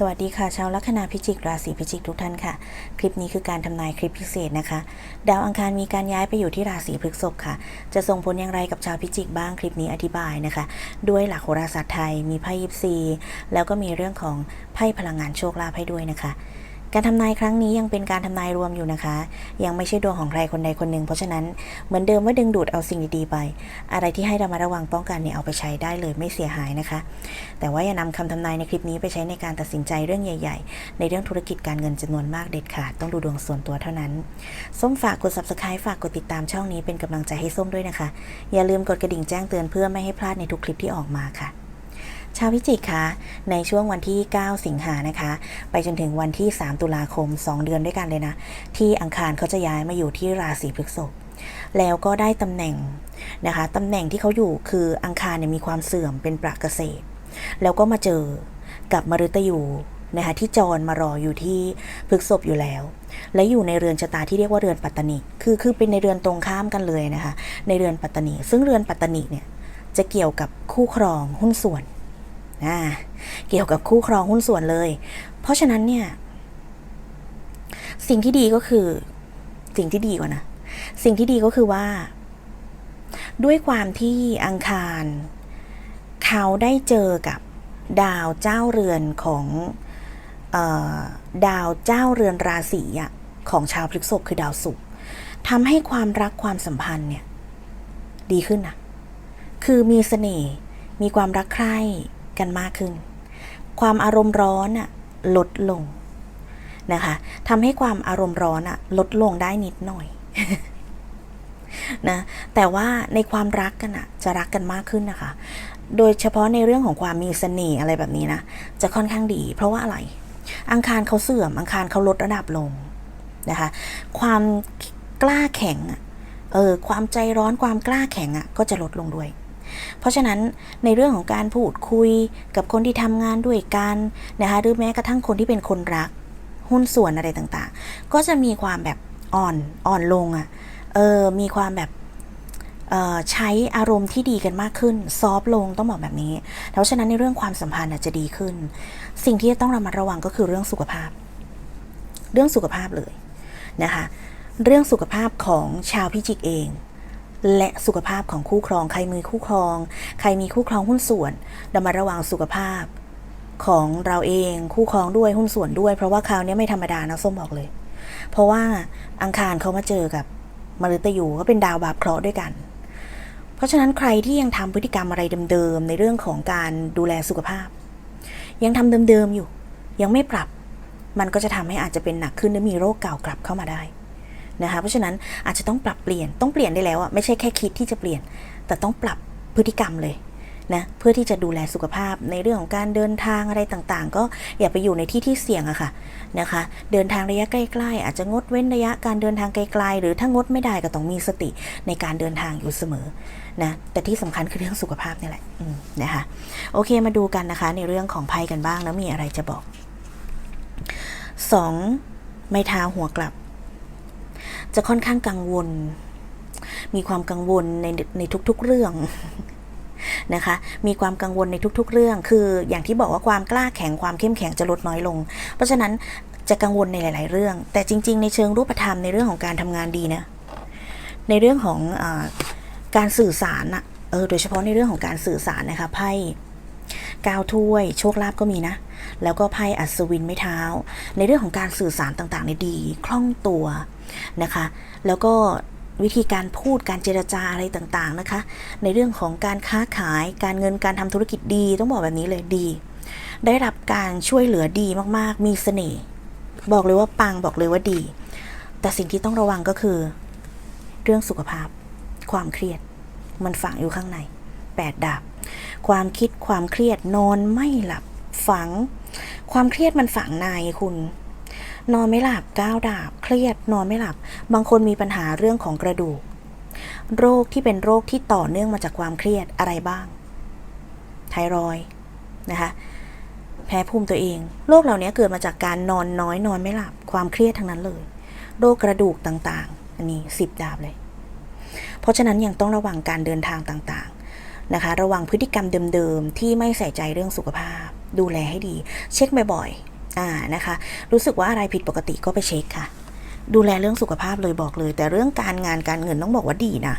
สวัสดีค่ะชาวลัคนาพิจิกราศีพิจิกทุกท่านค่ะ คลิปนี้คือการทำนายคลิปพิเศษนะคะ ดาวอังคารมีการย้ายไปอยู่ที่ราศีพฤษภค่ะ จะส่งผลอย่างไรกับชาวพิจิกบ้างคลิปนี้อธิบายนะคะ ด้วยหลักโหราศาสตร์ไทยมีไพ่ยิปซี แล้วก็มีเรื่องของไพ่พลังงานโชคลาภให้ด้วยนะคะ การทำนายครั้งนี้ยังเป็นการทำนายรวมอยู่นะคะ ยังไม่ใช่ดวงของใครคนใดคนหนึ่งเพราะฉะนั้นเหมือนเดิมว่าดึงดูดเอาสิ่งดีๆไป อะไรที่ให้เรามาระวังป้องกันเนี่ยเอาไปใช้ได้เลยไม่เสียหายนะคะ แต่ว่าอย่านำคำทำนายในคลิปนี้ไปใช้ในการตัดสินใจเรื่องใหญ่ ๆ ในเรื่องธุรกิจการเงินจำนวนมากเด็ดขาดต้องดูดวงส่วนตัวเท่านั้น ส้มฝากกด subscribe ฝากกดติดตามช่องนี้เป็นกำลังใจให้ส้มด้วยนะคะ อย่าลืมกดกระดิ่งแจ้งเตือนเพื่อไม่ให้พลาดในทุกคลิปที่ออกมาค่ะ ชาวพิจิกคะในช่วงวันที่ 9 สิงหานะคะ ไปจนถึงวันที่ 3 ตุลาคม 2 เดือนด้วยกันเลยนะ ที่อังคารเขาจะย้ายมาอยู่ที่ราศีพฤษภแล้วก็ได้ตำแหน่งนะคะตำแหน่งที่เขาอยู่คืออังคารเนี่ยมีความเสื่อมเป็นประเกษตร แล้วก็มาเจอกับมฤตยูนะคะที่จรมารออยู่ที่พฤกษภอยู่แล้ว และอยู่ในเรือนชะตาที่เรียกว่าเรือนปัตตนิคือคือเป็นในเรือนตรงข้ามกันเลยนะคะ ในเรือนปัตตนิซึ่งเรือนปัตตนิเนี่ยจะเกี่ยวกับคู่ครองหุ้นส่วน อ่าเกี่ยวกับคู่ครองหุ้นส่วนเลย เพราะฉะนั้นเนี่ย สิ่งที่ดีก็คือ สิ่งที่ดีกว่านะ สิ่งที่ดีก็คือว่า ด้วยความที่อังคาร เขาได้เจอกับดาวเจ้าเรือนของออดาวเจ้าเรือนราศีของชาวพฤษภคือดาวศุกร์ทำให้ความรักความสัมพันธ์เนี่ย ดีขึ้นนะคือมีเสน่ห์มีความรักใคร่ กันมากขึ้น ความอารมณ์ร้อนอะลดลงนะคะทำให้ความอารมณ์ร้อนอะลดลงได้นิดหน่อยนะแต่ว่าในความรักกันอะจะรักกันมากขึ้นนะคะ โดยเฉพาะในเรื่องของความมีเสน่ห์อะไรแบบนี้นะจะค่อนข้างดี เพราะว่าอะไร อังคารเขาเสื่อม อังคารเขาลดระดับลงนะคะความกล้าแข็งอะเออความใจร้อนความกล้าแข็งอะก็จะลดลงด้วย เพราะฉะนั้นในเรื่องของการพูดคุยกับคนที่ทำงานด้วยกันนะคะหรือแม้กระทั่งคนที่เป็นคนรัก หุ้นส่วนอะไรต่างๆ ก็จะมีความแบบอ่อนอ่อนลงอะ่ะเออมีความแบบใช้อารมณ์ที่ดีกันมากขึ้น ซอฟลงต้องบอกแบบนี้ เพราะฉะนั้นในเรื่องความสัมพันธ์จจะดีขึ้น สิ่งที่จะต้องระมัดระวังก็คือเรื่องสุขภาพ เรื่องสุขภาพเลยนะคะ เรื่องสุขภาพของชาวพิจิกเอง และสุขภาพของคู่ครอง ใครมีคู่ครอง ใครมีคู่ครองหุ้นส่วนระมัดระวังสุขภาพ ของเราเองคู่ครองด้วยหุ้นส่วนด้วย เพราะว่าคราวนี้ไม่ธรรมดานะส้มบอกเลย เพราะว่าอังคารเขามาเจอกับมฤตยูก็เป็นดาวบาปเคราะห์ด้วยกัน เพราะฉะนั้นใครที่ยังทำพฤติกรรมอะไรเดิมๆในเรื่องของการดูแลสุขภาพ ยังทำเดิมๆอยู่ ยังไม่ปรับ มันก็จะทำให้อาจจะเป็นหนักขึ้นและมีโรคเก่ากลับเข้ามาได้ นะคะ เพราะฉะนั้นอาจจะต้องปรับเปลี่ยนต้องเปลี่ยนได้แล้วอะไม่ใช่แค่คิดที่จะเปลี่ยน แต่ต้องปรับพฤติกรรมเลยนะเพื่อที่จะดูแลสุขภาพในเรื่องของการเดินทางอะไรต่างๆ ก็อย่าไปอยู่ในที่ที่เสี่ยงอะค่ะนะคะ เดินทางระยะใกล้ๆ อาจจะงดเว้นระยะการเดินทางไกลๆ หรือถ้างดไม่ได้ก็ต้องมีสติในการเดินทางอยู่เสมอนะแต่ที่สำคัญคือเรื่องสุขภาพนี่แหละนะคะโอเคมาดูกันนะคะในเรื่องของภัยกันบ้างแล้วมีอะไรจะบอกสองไม้เท้าหัวกลับ จะค่อนข้างกังวล มีความกังวลในในทุกๆเรื่องนะคะ มีความกังวลในทุกๆ เรื่อง คืออย่างที่บอกว่าความกล้าแข็งความเข้มแข็งจะลดน้อยลง เพราะฉะนั้นจะกังวลในหลาย ๆ เรื่อง แต่จริง ๆ ในเชิงรูปธรรมในเรื่องของการทำงานดีนะ ในเรื่องของอการสื่อสารอะเออ โดยเฉพาะในเรื่องของการสื่อสารนะคะ ไพ่ก้าวถ้วย โชคลาภก็มีนะ แล้วก็ไพ่อัศวินไม้เท้า ในเรื่องของการสื่อสารต่างๆในดีคล่องตัวนะคะ แล้วก็วิธีการพูดการเจรจาอะไรต่างๆนะคะ ในเรื่องของการค้าขายการเงินการทำธุรกิจดีต้องบอกแบบนี้เลยดี ได้รับการช่วยเหลือดีมากๆ มีเสน่ห์บอกเลยว่าปังบอกเลยว่าดี แต่สิ่งที่ต้องระวังก็คือ เรื่องสุขภาพ ความเครียด มันฝังอยู่ข้างในแปดดาบความคิดความเครียดนอนไม่หลับฝัง ความเครียดมันฝังในคุณ นอนไม่หลับก้าวดาบ เครียดนอนไม่หลับ บางคนมีปัญหาเรื่องของกระดูก โรคที่เป็นโรคที่ต่อเนื่องมาจากความเครียดอะไรบ้าง ไทรอยนะคะแพ้ภูมิตัวเอง โรคเหล่านี้เกิดมาจากการนอนน้อยนอนไม่หลับ ความเครียดทั้งนั้นเลย โรคกระดูกต่างๆ อันนี้สิบดาบเลย เพราะฉะนั้นยังต้องระวังการเดินทางต่างๆ นะคะ ระวังพฤติกรรมเดิมๆ ที่ไม่ใส่ใจเรื่องสุขภาพ ดูแลให้ดี เช็คบ่อยๆอ่านะคะ รู้สึกว่าอะไรผิดปกติก็ไปเช็คค่ะ ดูแลเรื่องสุขภาพเลยบอกเลย แต่เรื่องการงานการเงินต้องบอกว่าดีนะ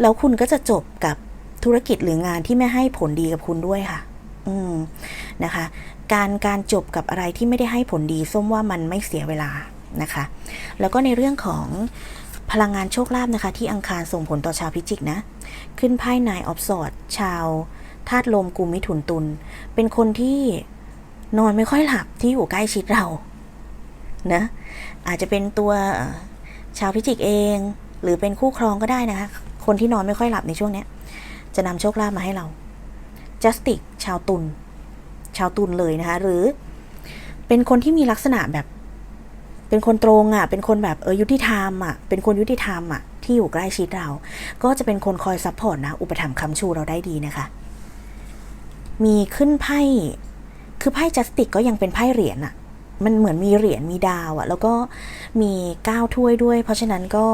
แล้วคุณก็จะจบกับธุรกิจหรืองานที่ไม่ให้ผลดีกับคุณด้วยค่ะ อืมนะคะ การการจบกับอะไรที่ไม่ได้ให้ผลดีส้มว่ามันไม่เสียเวลานะคะ แล้วก็ในเรื่องของพลังงานโชคลาภนะคะ ที่อังคารส่งผลต่อชาวพิจิกนะ ขึ้นไพ่นายออฟสอดชาว ธาตุลมกุมมิถุนตุลเป็นคนที่นอนไม่ค่อยหลับที่อยู่ใกล้ชิดเรานะอาจจะเป็นตัวชาวพิจิกเอง หรือเป็นคู่ครองก็ได้นะคะ คนที่นอนไม่ค่อยหลับในช่วงนี้จะนำโชคลาภมาให้เราจัสติกชาวตุลชาวตุลเลยนะคะ หรือเป็นคนที่มีลักษณะแบบ เป็นคนตรงอะ่ะ เป็นคนแบบเออยุติธรรมอะ่ะ เป็นคนยุติธรรมอะ่ะที่อยู่ใกล้ชิดเรา ก็จะเป็นคนคอยซัพพอร์ตนะ อุปถัมภ์คำชูเราได้ดีนะคะ มีขึ้นไพ่ คือไพ่จัสติกก็ยังเป็นไพ่เหรียญอะมันเหมือนมีเหรียญมีดาวอะแล้วก็มีก้าวถ้วยด้วย เพราะฉะนั้นก็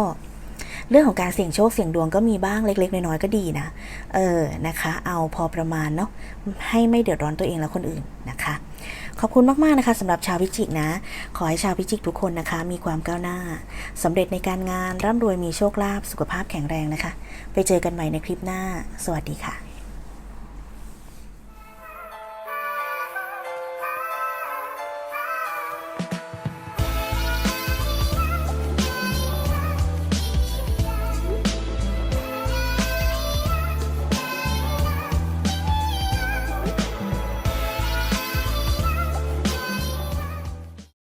เรื่องของการเสี่ยงโชคเสี่ยงดวงก็มีบ้างเล็ก ๆ น้อยๆก็ดีนะ เออนะคะ เอาพอประมาณเนาะให้ไม่เดือดร้อนตัวเองและคนอื่นนะคะ ขอบคุณมากๆนะคะสำหรับชาวพิจิกนะ ขอให้ชาวพิจิกทุกคนนะคะ มีความก้าวหน้าสำเร็จในการงานร่ำรวยมีโชคลาภสุขภาพแข็งแรงนะคะ ไปเจอกันใหม่ในคลิปหน้า สวัสดีค่ะ